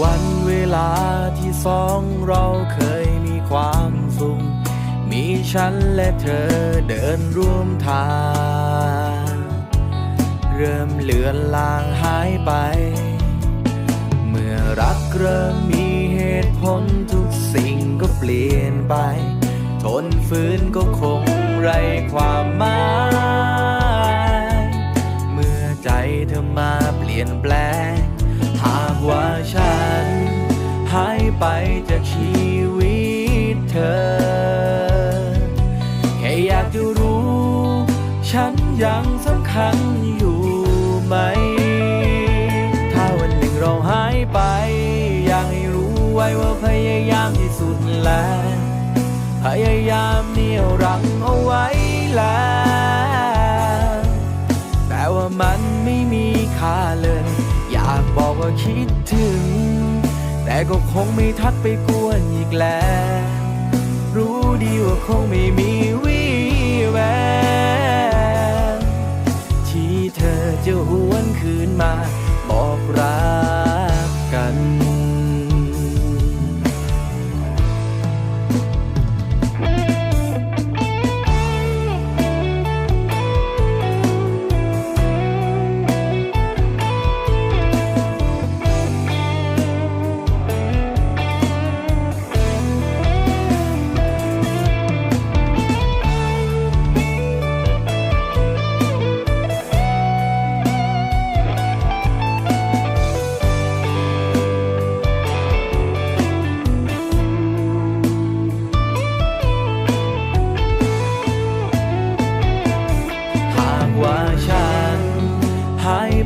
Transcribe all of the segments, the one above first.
วันเวลาที่สองเราเคยมีความสุข มีฉันและเธอเดินร่วมทาง เริ่มเลือนลางหายไป เมื่อรักเริ่มมีเหตุผลทุกสิ่งก็เปลี่ยนไป ทนฝืนก็คงไรความหมาย เมื่อใจเธอมาเปลี่ยนแปลง ว่าฉัน หายไปจากชีวิตเธอ แค่อยากจะรู้ ฉันยังสำคัญอยู่ไหม ถ้าวันหนึ่งเราหายไป อยากให้รู้ไว้ว่าพยายามที่สุดแล้ว พยายามเนี่ยรั้งเอาไว้แล้ว แต่ว่ามันไม่มีค่าเลย ก็คงไม่ทักไปกวนอีกแล้ว รู้ดีว่าคงไม่มีวี่แววที่เธอจะหวนคืน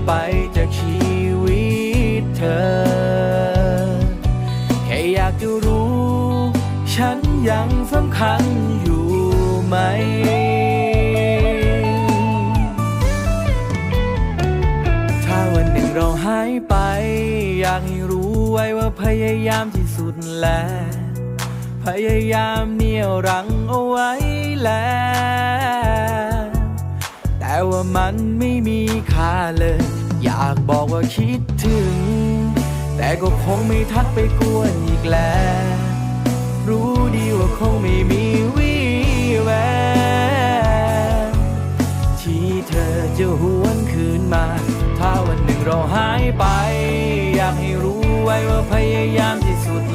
ไปจากชีวิตเธอ แค่อยากจะรู้ ฉันยังสำคัญอยู่ไหมถ้าวันหนึ่งเราหายไป อยากให้รู้ไว้ว่าพยายามที่สุดแล้ว พยายามเหนี่ยวรั้งเอาไว้แล้ว ว่ามันไม่มีค่าเลย อยากบอกว่าคิดถึง แต่ก็คงไม่ทักไปกวนอีกแล้ว รู้ดีว่าคงไม่มีวี่แววที่เธอจะหวนคืนมา ถ้าวันหนึ่งเราหายไป อยากให้รู้ไว้ว่าพยายามที่สุด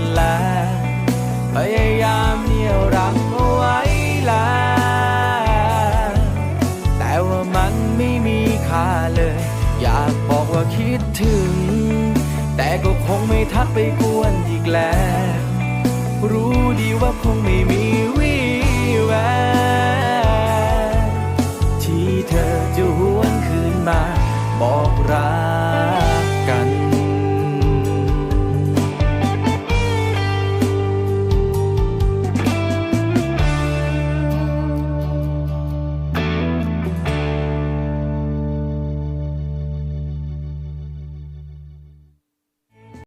ว่ามันไม่มีค่าเลย อยากบอกว่าคิดถึง แต่ก็คงไม่ทักไปกวนอีกแล้ว รู้ดีว่าคงไม่มีวี่แววที่เธอจะหวนคืนมา บอก